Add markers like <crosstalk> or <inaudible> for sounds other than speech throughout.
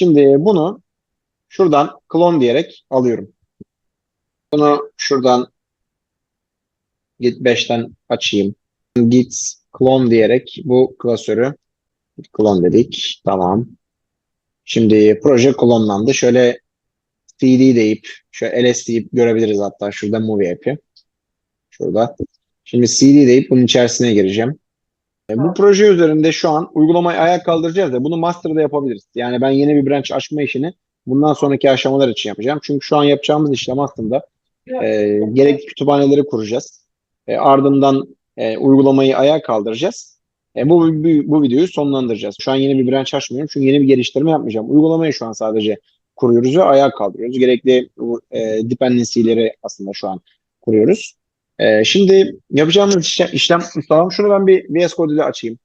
Şimdi bunu şuradan clone diyerek alıyorum. Bunu şuradan git 5'ten açayım. Git clone diyerek bu klasörü clone dedik. Tamam. Şimdi proje klonlandı. Şöyle cd deyip, şöyle ls deyip görebiliriz hatta şurada movie app'i. Şurada. Şimdi cd deyip bunun içerisine gireceğim. E, Bu proje üzerinde şu an uygulamayı ayağa kaldıracağız da bunu master'da yapabiliriz. Yani ben yeni bir branch açma işini bundan sonraki aşamalar için yapacağım. Çünkü şu an yapacağımız işlem aslında e, gerekli kütüphaneleri kuracağız. E, ardından e, uygulamayı ayağa kaldıracağız. E, bu, bu, bu videoyu sonlandıracağız. Şu an yeni bir branch açmıyorum çünkü yeni bir geliştirme yapmayacağım. Uygulamayı şu an sadece kuruyoruz ve ayağa kaldırıyoruz. Gerekli e, dependency'leri aslında şu an kuruyoruz. E, şimdi yapacağımız işlem, tamam şunu ben bir VS Code ile açayım.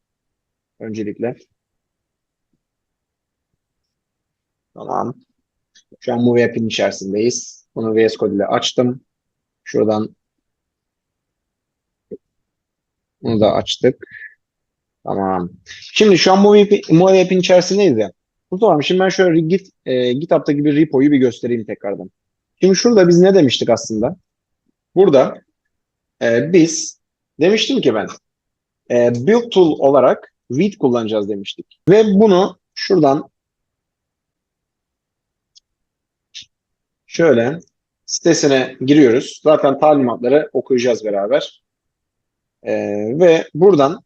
Öncelikle. Tamam. Şu an Movie App'in içerisindeyiz. Bunu VS Code ile açtım. Şuradan bunu da açtık. Tamam. Şimdi şu an Movie, Movie içerisindeyiz ya. Bu tamam. Şimdi ben şöyle Git, e, GitHub'daki bir repo'yu bir göstereyim tekrardan. Şimdi şurada biz ne demiştik aslında? Burada e, biz demiştim ki ben e, build tool olarak Vite kullanacağız demiştik. Ve bunu şuradan şöyle sitesine giriyoruz. Zaten talimatları okuyacağız beraber. E, ve buradan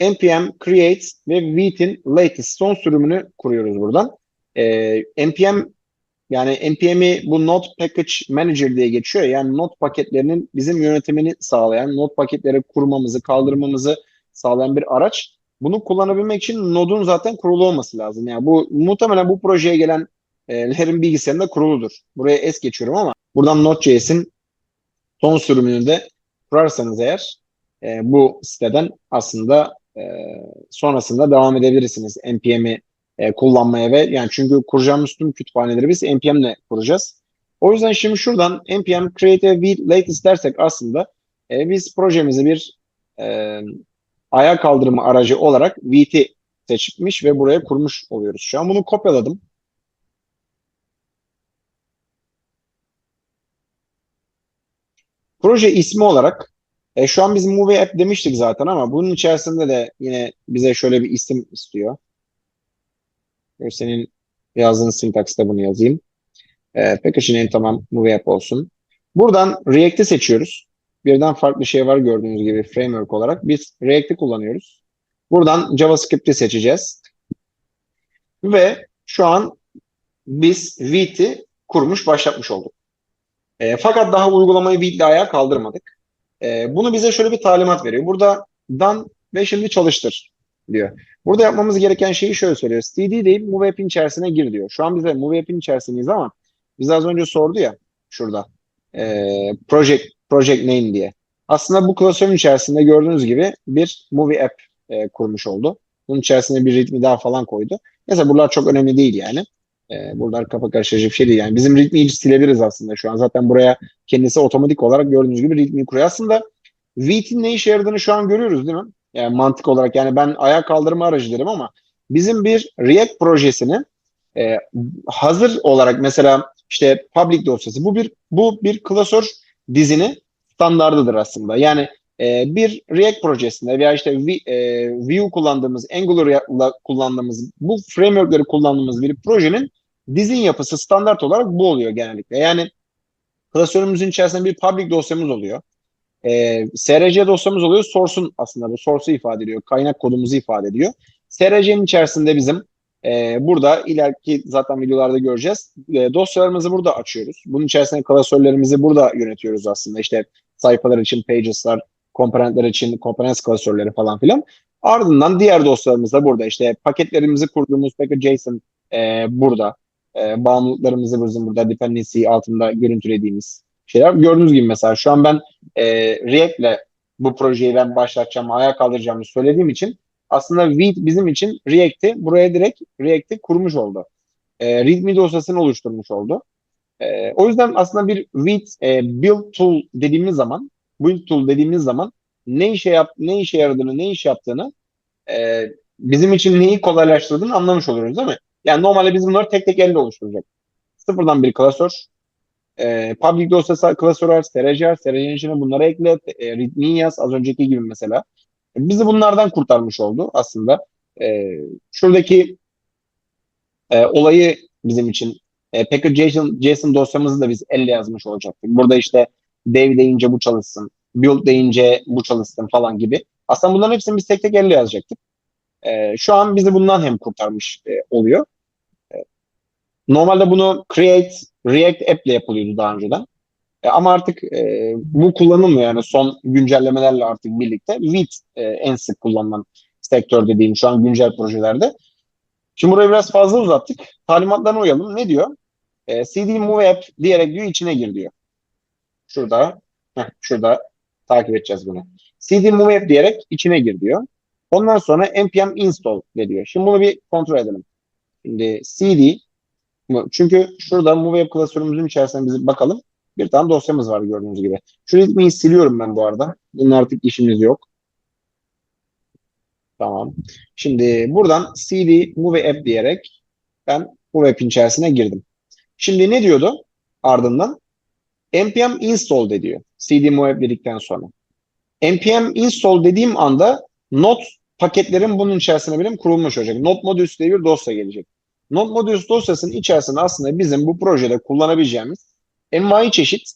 npm create ve Vite'in latest son sürümünü kuruyoruz buradan. E, npm yani npm'i bu Node Package Manager diye geçiyor. Yani Node paketlerinin bizim yönetimini sağlayan, Node paketleri kurmamızı, kaldırmamızı sağlayan bir araç. Bunu kullanabilmek için Node'un zaten kurulu olması lazım. Yani bu muhtemelen bu projeye gelenlerin bilgisayarında kuruludur. Buraya es geçiyorum ama buradan Node.js'in son sürümünü de kurarsanız eğer e, bu siteden aslında e, sonrasında devam edebilirsiniz npm'i e, kullanmaya ve yani çünkü kuracağımız tüm kütüphaneleri biz npm ile kuracağız. O yüzden şimdi şuradan npm create a v latest dersek aslında e, biz projemizi bir e, ayağa kaldırma aracı olarak Vt'i seçmiş ve buraya kurmuş oluyoruz. Şu an bunu kopyaladım. Proje ismi olarak e, şu an biz Movie App demiştik zaten ama bunun içerisinde de yine bize şöyle bir isim istiyor. Dur, Senin yazdığın sintakste bunu yazayım. E, package name tamam Movie App olsun. Buradan React'i seçiyoruz. Birden farklı şey var gördüğünüz gibi framework olarak. Biz React'i kullanıyoruz. Buradan JavaScript'i seçeceğiz. Ve şu an biz Vite'i kurmuş, başlatmış olduk. E, fakat daha uygulamayı Vite'le ayağa kaldırmadık. E, bunu bize şöyle bir talimat veriyor. Burada done ve şimdi çalıştır diyor. Burada yapmamız gereken şeyi şöyle söylüyoruz. CD deyip Move App'in içerisine gir diyor. Şu an bize Move App'in içerisindeyiz ama biz az önce sordu ya şurada. E, project, project name diye. Aslında bu klasörün içerisinde gördüğünüz gibi bir Movie App e, kurmuş oldu. Bunun içerisine bir ritmi daha falan koydu. Mesela buralar çok önemli değil yani. E, buralar kafa karıştırıcı bir şey değil. Yani bizim ritmi hiç silebiliriz aslında şu an. Zaten buraya kendisi otomatik olarak gördüğünüz gibi ritmi kuruyor. Aslında Vite'in ne işe yaradığını şu an görüyoruz değil mi? Yani mantık olarak yani ben ayağa kaldırma aracı derim ama bizim bir React projesini e, hazır olarak mesela işte public dosyası bu bir bu bir klasör dizini standardıdır aslında. Yani e, bir React projesinde veya işte e, Vue kullandığımız, Angular'la kullandığımız, bu framework'leri kullandığımız bir projenin dizin yapısı standart olarak bu oluyor genellikle. Yani klasörümüzün içerisinde bir public dosyamız oluyor. E, SRC dosyamız oluyor. Source'un aslında bu source'u ifade ediyor. Kaynak kodumuzu ifade ediyor. SRC'nin içerisinde bizim e, burada ileriki zaten videolarda göreceğiz. E, dosyalarımızı burada açıyoruz. Bunun içerisinde klasörlerimizi burada yönetiyoruz aslında. İşte sayfalar için pages'lar, komponentler için komponent klasörleri falan filan. Ardından diğer dosyalarımız da burada. İşte paketlerimizi kurduğumuz package.json e, burada. E, bağımlılıklarımızı bizim burada dependency altında görüntülediğimiz şeyler. Gördüğünüz gibi mesela şu an ben e, React'le bu projeyi ben başlatacağım, ayağa kaldıracağımı söylediğim için aslında Vite bizim için React'i buraya direkt React'i kurmuş oldu. E, README dosyasını oluşturmuş oldu. E, o yüzden aslında bir Vite e, build tool dediğimiz zaman, build tool dediğimiz zaman ne işe yap, ne işe yaradığını, ne iş yaptığını, e, bizim için neyi kolaylaştırdığını anlamış oluyoruz değil mi? Yani normalde biz bunları tek tek elle oluşturacak. Sıfırdan bir klasör. E, public STRC var. STRC'nin içine bunları ekle. E, readme yaz az önceki gibi mesela. Bizi bunlardan kurtarmış oldu aslında. E, şuradaki e, olayı bizim için e, package JSON, JSON dosyamızı da biz elle yazmış olacaktık. Burada işte dev deyince bu çalışsın, build deyince bu çalışsın falan gibi. Aslında bunların hepsini biz tek tek elle yazacaktık. E, şu an bizi bundan hem kurtarmış e, oluyor. E, normalde bunu create React app ile yapılıyordu daha önceden. E, ama artık e, bu kullanılmıyor yani son güncellemelerle artık birlikte. Vite e, en sık kullanılan sektör dediğim şu an güncel projelerde. Şimdi burayı biraz fazla uzattık. Talimatlarına uyalım. Ne diyor? E, cd move app diyerek diyor içine gir diyor. Şurada, heh, şurada takip edeceğiz bunu. cd move app diyerek içine gir diyor. Ondan sonra npm install diyor. Şimdi bunu bir kontrol edelim. Şimdi cd çünkü şurada move app klasörümüzün içerisine biz bakalım. Bir tane dosyamız var gördüğünüz gibi. Şu ritmi siliyorum ben bu arada. Bunun artık işimiz yok. Tamam. Şimdi buradan cd move app diyerek ben move app'in içerisine girdim. Şimdi ne diyordu ardından? npm install diyor. cd app dedikten sonra. npm install dediğim anda not paketlerin bunun içerisine benim kurulmuş olacak. Not modülüsü diye bir dosya gelecek. Not modülüsü dosyasının içerisinde aslında bizim bu projede kullanabileceğimiz envai çeşit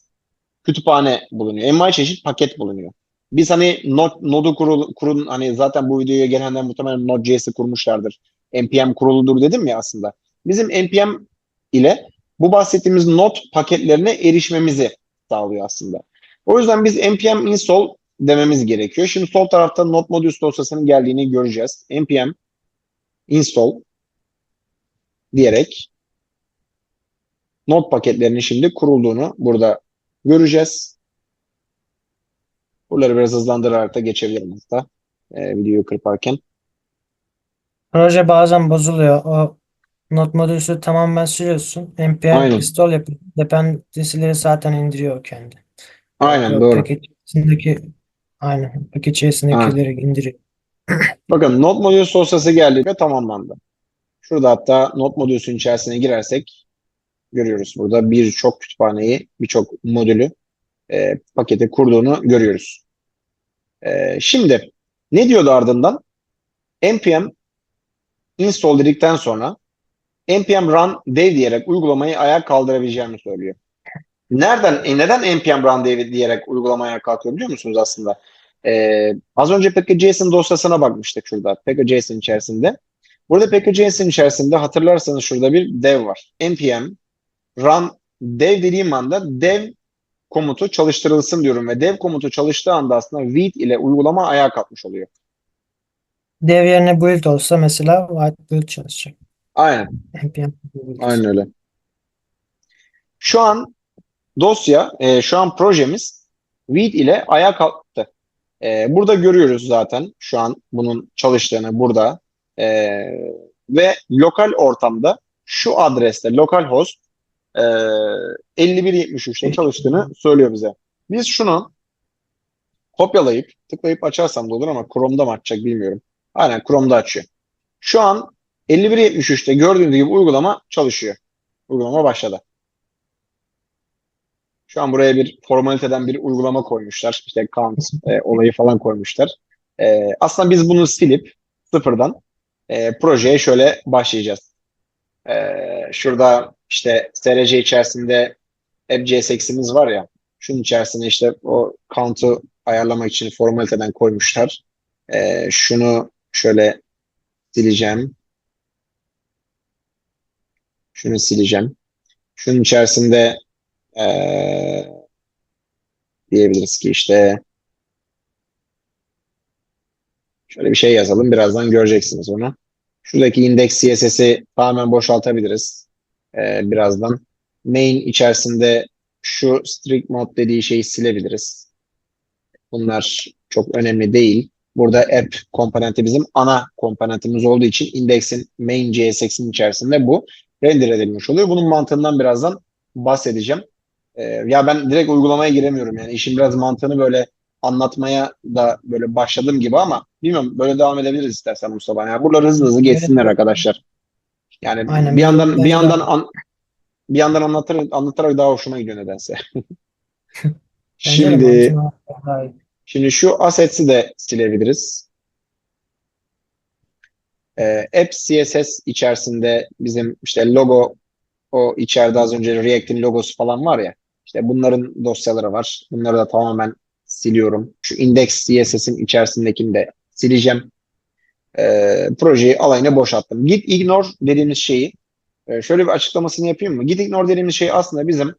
kütüphane bulunuyor. Envai çeşit paket bulunuyor. Biz hani Node, Node'u kurul, kurun hani zaten bu videoya gelenler muhtemelen Node.js'i kurmuşlardır. npm kuruludur dedim ya aslında. Bizim npm ile bu bahsettiğimiz Node paketlerine erişmemizi sağlıyor aslında. O yüzden biz npm install dememiz gerekiyor. Şimdi sol tarafta Node Modules dosyasının geldiğini göreceğiz. npm install diyerek Node paketlerinin şimdi kurulduğunu burada göreceğiz. Buraları biraz hızlandırarak da geçebilirim hatta e, videoyu kırparken. Proje bazen bozuluyor. O not modülü tamamen siliyorsun. npm Aynen. install yapıp dependency'leri zaten indiriyor kendi. Aynen O doğru. paket içindeki aynen paket içerisindekileri indiriyor. Bakın Node Modules dosyası geldi ve tamamlandı. Şurada hatta Node Modules'ün içerisine girersek görüyoruz burada birçok kütüphaneyi, birçok modülü e, pakete kurduğunu görüyoruz. E, şimdi ne diyordu ardından? npm install dedikten sonra npm run dev diyerek uygulamayı ayağa kaldırabileceğimi söylüyor. Nereden, e, neden npm run dev diyerek uygulamayı ayağa kalkıyor biliyor musunuz aslında? E, az önce package.json dosyasına bakmıştık şurada. Package.json içerisinde. Burada package.json içerisinde hatırlarsanız şurada bir dev var. npm run dev dediğim anda dev komutu çalıştırılsın diyorum ve dev komutu çalıştığı anda aslında read ile uygulama ayağa kalkmış oluyor. Dev yerine build olsa mesela white build çalışacak. Aynen, npm build. aynen öyle. Şu an dosya, e, şu an projemiz read ile ayağa kalktı. E, burada görüyoruz zaten şu an bunun çalıştığını burada. E, ve lokal ortamda şu adreste localhost e, 5173'te çalıştığını söylüyor bize. Biz şunu kopyalayıp tıklayıp açarsam da olur ama Chrome'da mı açacak bilmiyorum. Aynen Chrome'da açıyor. Şu an 5173'te gördüğünüz gibi uygulama çalışıyor. Uygulama başladı. Şu an buraya bir formaliteden bir uygulama koymuşlar. İşte count e, olayı falan koymuşlar. E, aslında biz bunu silip sıfırdan e, projeye şöyle başlayacağız. E, şurada işte SRC içerisinde AppJSX'imiz var ya. Şunun içerisine işte o count'u ayarlamak için formaliteden koymuşlar. E, şunu şöyle sileceğim. Şunu sileceğim. Şunun içerisinde ee, diyebiliriz ki işte şöyle bir şey yazalım. Birazdan göreceksiniz onu. Şuradaki index CSS'i tamamen boşaltabiliriz. Ee, birazdan. Main içerisinde şu strict mode dediği şeyi silebiliriz. Bunlar çok önemli değil. Burada app komponenti bizim ana komponentimiz olduğu için index'in main CSX'in içerisinde bu render edilmiş oluyor. Bunun mantığından birazdan bahsedeceğim. Ee, ya ben direkt uygulamaya giremiyorum yani işin biraz mantığını böyle anlatmaya da böyle başladım gibi ama bilmiyorum böyle devam edebiliriz istersen Mustafa. Yani buraları hızlı hızlı geçsinler arkadaşlar. Yani Aynen, bir yandan bir yandan an- bir yandan anlatır, anlatarak daha hoşuma gidiyor nedense. <laughs> Şimdi şimdi şu assets'i de silebiliriz. Ee, app CSS içerisinde bizim işte logo o içeride az önce React'in logosu falan var ya. İşte bunların dosyaları var. Bunları da tamamen siliyorum. Şu index CSS'in içerisindekini de sileceğim. Ee, projeyi alayına boşalttım. Git ignore dediğimiz şeyi e, şöyle bir açıklamasını yapayım mı? Git ignore dediğimiz şey aslında bizim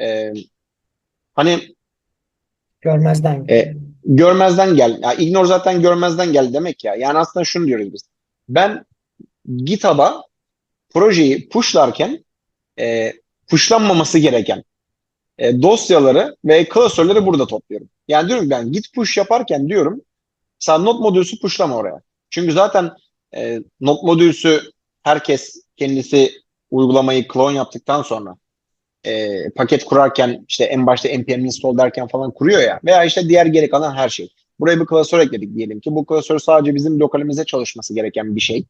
e, hani Görmezden E, görmezden gel. Ya ignore zaten görmezden gel demek ya. Yani aslında şunu diyoruz biz. Ben GitHub'a projeyi pushlarken e, pushlanmaması gereken e, dosyaları ve klasörleri burada topluyorum. Yani diyorum ben git push yaparken diyorum sen not modülsü pushlama oraya. Çünkü zaten e, not modülsü herkes kendisi uygulamayı clone yaptıktan sonra e, paket kurarken işte en başta npm install derken falan kuruyor ya veya işte diğer geri kalan her şey. Buraya bir klasör ekledik diyelim ki bu klasör sadece bizim lokalimize çalışması gereken bir şey.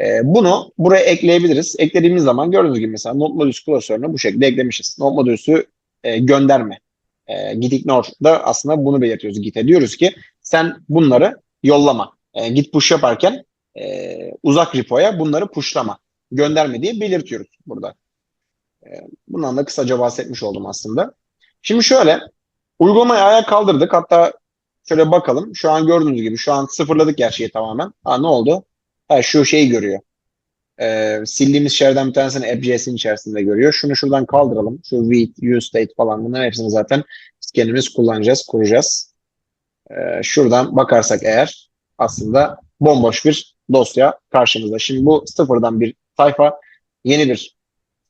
E, bunu buraya ekleyebiliriz. Eklediğimiz zaman gördüğünüz gibi mesela not modülsü klasörünü bu şekilde eklemişiz. Not modülsü e, gönderme. E, git ignore da aslında bunu belirtiyoruz Git'e. Diyoruz ki sen bunları yollama. E, git push yaparken e, uzak repoya bunları pushlama. Gönderme diye belirtiyoruz burada. Bundan da kısaca bahsetmiş oldum aslında. Şimdi şöyle, uygulamayı ayağa kaldırdık. Hatta şöyle bakalım. Şu an gördüğünüz gibi şu an sıfırladık gerçeği tamamen. Ha ne oldu? Ha şu şeyi görüyor. Ee, sildiğimiz şeylerden bir tanesini app.js'in içerisinde görüyor. Şunu şuradan kaldıralım. Şu with, use state falan bunların hepsini zaten kendimiz kullanacağız, kuracağız. Ee, şuradan bakarsak eğer aslında bomboş bir dosya karşımızda. Şimdi bu sıfırdan bir sayfa, yeni bir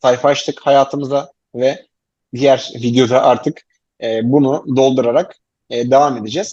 sayfa açtık hayatımıza ve diğer videoda artık e, bunu doldurarak e, devam edeceğiz.